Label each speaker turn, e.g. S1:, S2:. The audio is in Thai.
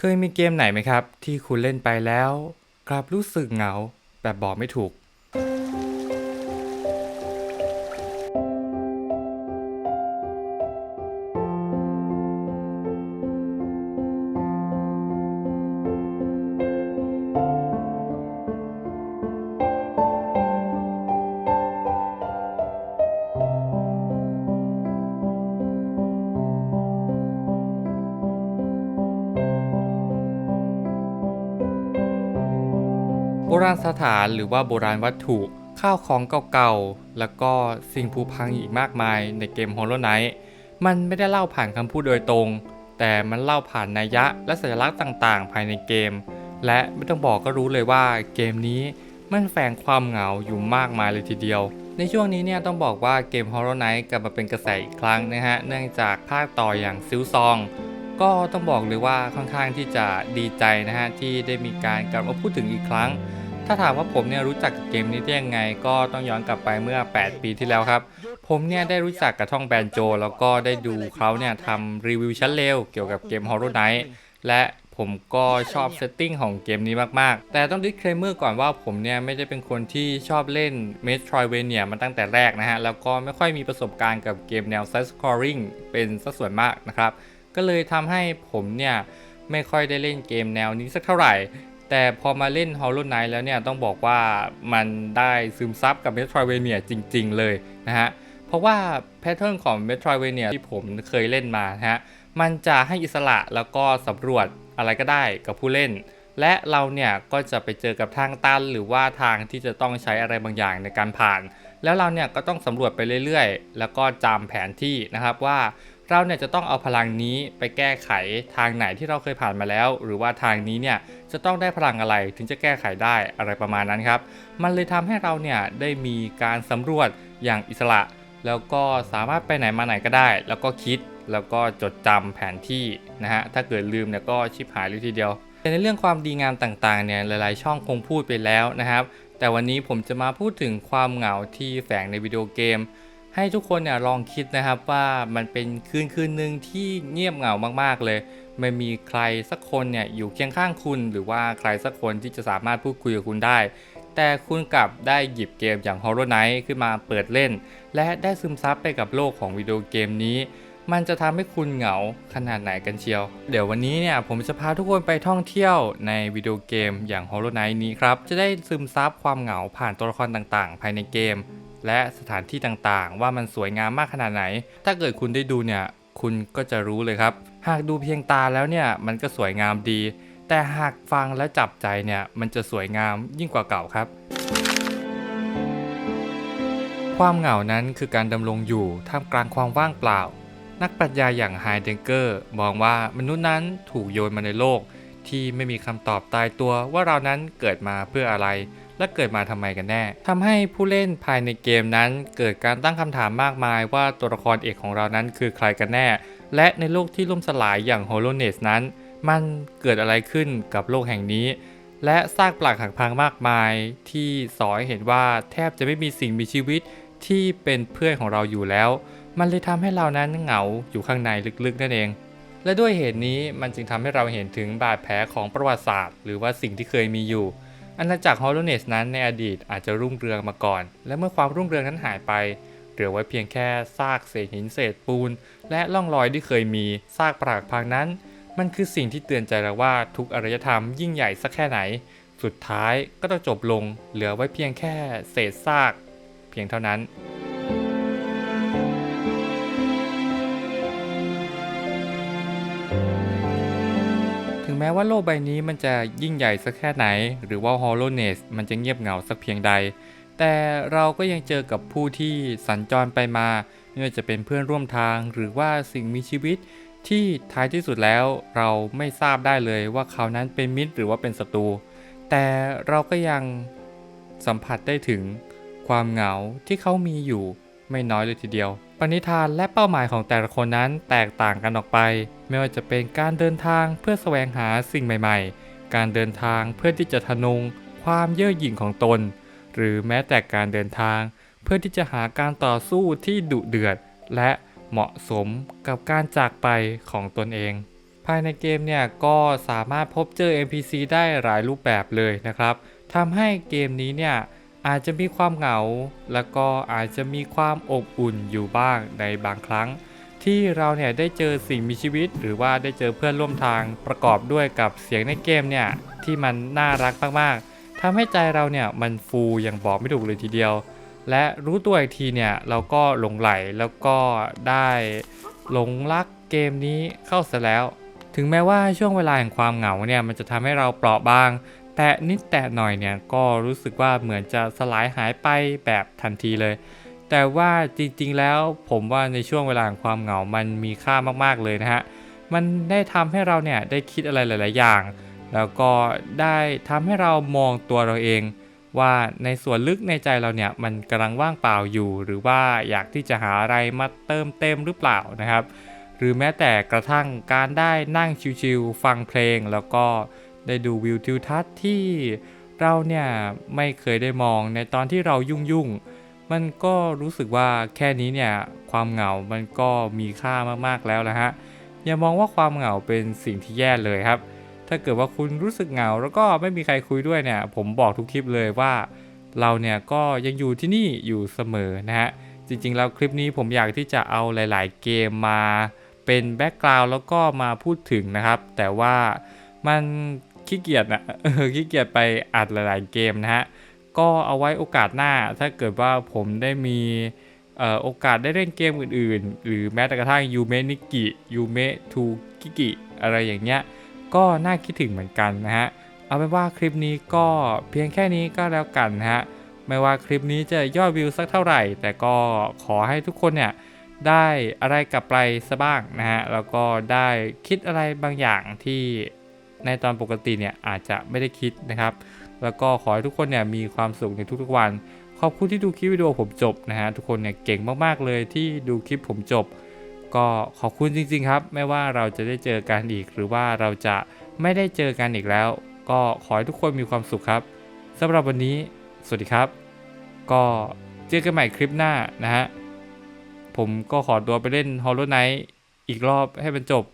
S1: เคยมีเกมไหนไหมครับ ที่คุณเล่นไปแล้ว กลับรู้สึกเหงาแบบบอกไม่ถูก โบราณสถานหรือว่าโบราณวัตถุข้าวของเก่าๆ แล้วก็สิ่งผุพังอีกมากมายในเกม Hollow Knight มันไม่ได้เล่าผ่านคำพูดโดยตรง แต่มันเล่าผ่านนัยยะและสัญลักษณ์ต่างๆ ภายในเกม และไม่ต้องบอกก็รู้เลยว่าเกมนี้มันแฝงความเหงาอยู่มากมายเลยทีเดียว ในช่วงนี้เนี่ยต้องบอกว่าเกม Hollow Knight กลับมาเป็นกระแสอีกครั้งนะฮะ เนื่องจากภาคต่ออย่างซิลซอง ก็ต้องบอกเลยว่าค่อนข้างที่จะดีใจนะฮะที่ได้มีการกลับมาพูดถึงอีกครั้ง ถ้าถามว่าผมเนี่ยรู้จักกับเกมนี้ได้ยังไง ก็ต้องย้อนกลับไปเมื่อ 8 ปีที่แล้วครับ ผมเนี่ยได้รู้จักกับท่องแบนโจ แล้วก็ได้ดูเขาเนี่ยทำรีวิวชั้นเร็วเกี่ยวกับเกม Horror Night และผมก็ชอบเซตติ้งของเกมนี้มาก ๆ แต่ต้อง disclaimer ก่อนว่าผมเนี่ยไม่ได้เป็นคนที่ชอบเล่น Metroidvania มาตั้งแต่แรกนะฮะ แล้วก็ไม่ค่อยมีประสบการณ์กับเกมแนว side scrolling เป็นสัดส่วนมากนะครับ ก็เลยทำให้ผมเนี่ยไม่ค่อยได้เล่นเกมแนวนี้สักเท่าไหร่ แต่พอมาเล่น Hollow Knight แล้วเนี่ยต้องบอกว่ามันได้ซึมซับกับ Metroidvania จริง ๆ เลยนะฮะ เพราะว่าแพทเทิร์นของ Metroidvania ที่ผมเคยเล่นมานะฮะ มันจะให้อิสระแล้วก็สำรวจอะไรก็ได้กับผู้เล่น และเราเนี่ยก็จะไปเจอกับทางตันหรือว่าทางที่จะต้องใช้อะไรบางอย่างในการผ่าน แล้วเราเนี่ยก็ต้องสำรวจไปเรื่อยๆ แล้วก็จำแผนที่นะครับว่า เราเนี่ยจะต้องเอาพลังนี้ไปแก้ไขทางไหนที่เราเคยผ่านมาแล้ว หรือว่าทางนี้เนี่ยจะต้องได้พลังอะไรถึงจะแก้ไขได้อะไรประมาณนั้นครับ มันเลยทำให้เราเนี่ยได้มีการสำรวจอย่างอิสระ แล้วก็สามารถไปไหนมาไหนก็ได้ แล้วก็คิดแล้วก็จดจำแผนที่นะฮะถ้าเกิดลืมเนี่ยก็ชิบหายเลยทีเดียวแต่ในเรื่องความดีงามต่างๆเนี่ยหลายๆ ช่องคงพูดไปแล้วนะครับ แต่วันนี้ผมจะมาพูดถึงความเหงาที่แฝงในวิดีโอเกม ให้ทุกคนเนี่ยลองคิดนะครับว่ามันเป็นคืนคืนหนึ่งที่เงียบเหงามากๆเลย ไม่มีใครสักคนเนี่ยอยู่เคียงข้างคุณ หรือว่าใครสักคนที่จะสามารถพูดคุยกับคุณได้ แต่คุณกลับได้หยิบเกมอย่าง Hollow Knight ขึ้นมาเปิดเล่น และได้ซึมซับไปกับโลกของวิดีโอเกมนี้มันจะทำให้คุณเหงาขนาดไหนกันเชียว เดี๋ยววันนี้เนี่ยผมจะพาทุกคนไปท่องเที่ยวในวิดีโอเกมอย่าง Hollow Knight นี้ครับ จะได้ซึมซับความเหงาผ่านตัวละครต่างๆ ภายในเกม และสถานที่ต่างๆ ว่ามันสวยงามมากขนาดไหน ถ้าเกิดคุณได้ดูเนี่ย คุณก็จะรู้เลยครับ หากดูเพียงตาแล้วเนี่ย มันก็สวยงามดี แต่หากฟังและจับใจเนี่ย มันจะสวยงามยิ่งกว่าเก่าครับ ความเหงานั้นคือการดำรงอยู่ท่ามกลางความว่างเปล่า นักปรัชญาอย่างไฮเดเกอร์มองว่ามนุษย์นั้นถูกโยนมาในโลก ที่ไม่มีคำตอบตายตัวว่าเรานั้นเกิดมาเพื่ออะไร และเกิดมาทำไมกันแน่ทำให้ผู้เล่นภายในเกมนั้นเกิดการตั้งคำถามมากมายว่าตัวละครเอกของเรานั้นคือใครกันแน่ และในโลกที่ล่มสลายอย่าง h o l o w n e s s นั้น มันเกิดอะไรขึ้นกับโลกแห่งนี้ และซากปลักหักพังมากมาย ที่สอนเห็นว่าแทบจะไม่มีสิ่งมีชีวิตที่เป็นเพื่อนของเราอยู่แล้ว มันเลยทำให้เรานั้นเหงาอยู่ข้างในลึกๆนั่นเองและด้วยเหตุนี้มันจึงทำให้เราเห็นถึงบาดแผลของประวัติศาสตร์ หรือว่าสิ่งที่เคยมีอยู่ อาณาจักรฮอลโลเนสนั้นในอดีตอาจจะรุ่งเรืองมาก่อน และเมื่อความรุ่งเรืองนั้นหายไป เหลือไว้เพียงแค่ซากเศษหินเศษปูน และล่องรอยที่เคยมีซากปรากพังนั้น มันคือสิ่งที่เตือนใจเราว่าทุกอารยธรรมยิ่งใหญ่สักแค่ไหน สุดท้ายก็ต้องจบลง เหลือไว้เพียงแค่เศษซาก เพียงเท่านั้น แม้ว่าโลกใบนี้มันจะยิ่งใหญ่สักแค่ไหน หรือว่า Hollowness มันจะเงียบเหงาสักเพียงใด แต่เราก็ยังเจอกับผู้ที่สัญจรไปมา ไม่ว่าจะเป็นเพื่อนร่วมทาง หรือว่าสิ่งมีชีวิตที่ท้ายที่สุดแล้วเราไม่ทราบได้เลยว่าเขานั้นเป็นมิตรหรือว่าเป็นศัตรู แต่เราก็ยังสัมผัสได้ถึงความเหงาที่เขามีอยู่ไม่น้อยเลยทีเดียว ปณิธานและเป้าหมายของแต่ละคนนั้นแตกต่างกันออกไป ไม่ว่าจะเป็นการเดินทางเพื่อแสวงหาสิ่งใหม่ ๆ การเดินทางเพื่อที่จะทะนง ความเย่อหยิ่งของตน หรือแม้แต่การเดินทาง เพื่อที่จะหาการต่อสู้ที่ดุเดือด และเหมาะสมกับการจากไปของตนเองภภายในเกมเนี่ยก็สามารถพบเจอ NPC ได้หลายรูปแบบเลยนะครับทำให้เกมนี้เนี่ย อาจจะมีความเหงา แล้วก็อาจจะมีความอบอุ่นอยู่บ้างในบางครั้ง ที่เราเนี่ยได้เจอสิ่งมีชีวิต หรือว่าได้เจอเพื่อนร่วมทางประกอบด้วยกับเสียงในเกมเนี่ยที่มันน่ารักมากๆทำให้ใจเราเนี่ยมันฟูอย่างบอกไม่ถูกเลยทีเดียว และรู้ตัวอีกทีเนี่ยเราก็หลงไหลแล้วก็ได้หลงรักเกมนี้เข้าซะแล้ว ถึงแม้ว่าช่วงเวลาแห่งความเหงาเนี่ยมันจะทำให้เราเปราะบาง แต่นิดแต่หน่อยเนี่ยก็รู้สึกว่าเหมือนจะสลายหายไปแบบทันทีเลย แต่ว่าจริงๆแล้วผมว่าในช่วงเวลาแห่งความเหงา มันมีค่ามากๆเลยนะฮะ มันได้ทำให้เราเนี่ยได้คิดอะไรหลาย ๆ อย่าง แล้วก็ได้ทำให้เรามองตัวเราเอง ว่าในส่วนลึกในใจเราเนี่ยมันกำลังว่างเปล่าอยู่ หรือว่าอยากที่จะหาอะไรมาเติมเต็มหรือเปล่านะครับ หรือแม้แต่กระทั่งการได้นั่งชิวๆฟังเพลงแล้วก็ ได้ดูวิวทิวทัศน์ที่เราเนี่ยไม่เคยได้มองในตอนที่เรายุ่งๆมันก็รู้สึกว่าแค่นี้เนี่ยความเหงา มันก็มีค่ามากๆแล้วนะฮะ อย่ามองว่าความเหงาเป็นสิ่งที่แย่เลยครับ ถ้าเกิดว่าคุณรู้สึกเหงา แล้วก็ไม่มีใครคุยด้วยเนี่ย ผมบอกทุกคลิปเลยว่า เราเนี่ยก็ยังอยู่ที่นี่อยู่เสมอนะฮะ จริงๆ แล้วคลิปนี้ผมอยากที่จะเอาหลาย ๆ เกมมาเป็นแบ็กกราวด์แล้วก็มาพูดถึงนะครับ แต่ว่ามัน ขี้เกียจนะขี้เกียจไปอัดหลาย ๆ เกมนะฮะ ก็เอาไว้โอกาสหน้าถ้าเกิดว่าผมได้มีโอกาสได้เล่นเกมอื่น ๆ หรือแม้แต่กระทั่งยูเมนิกิยูเมทูกิกิอะไรอย่างเงี้ย ก็น่าคิดถึงเหมือนกันนะฮะ เอาเป็นว่าคลิปนี้ก็เพียงแค่นี้ก็แล้วกันนะฮะ ไม่ว่าคลิปนี้จะยอดวิวสักเท่าไหร่ แต่ก็ขอให้ทุกคนเนี่ยได้อะไรกลับไปซะบ้างนะฮะ แล้วก็ได้คิดอะไรบางอย่างที่ ในตอนปกติเนี่ยอาจจะไม่ได้คิดนะครับ แล้วก็ขอให้ทุกคนเนี่ยมีความสุขในทุกๆวัน ขอบคุณที่ดูคลิปวิดีโอผมจบนะฮะทุกคนเนี่ยเก่งมากๆเลยที่ดูคลิปผมจบ ก็ขอบคุณจริงๆครับ ไม่ว่าเราจะได้เจอกันอีก หรือว่าเราจะไม่ได้เจอกันอีกแล้ว ก็ขอให้ทุกคนมีความสุขครับสำหรับวันนี้ สวัสดีครับ ก็เจอกันใหม่คลิปหน้านะฮะผมก็ขอตัวไปเล่น Hollow Knight อีกรอบให้มันจบ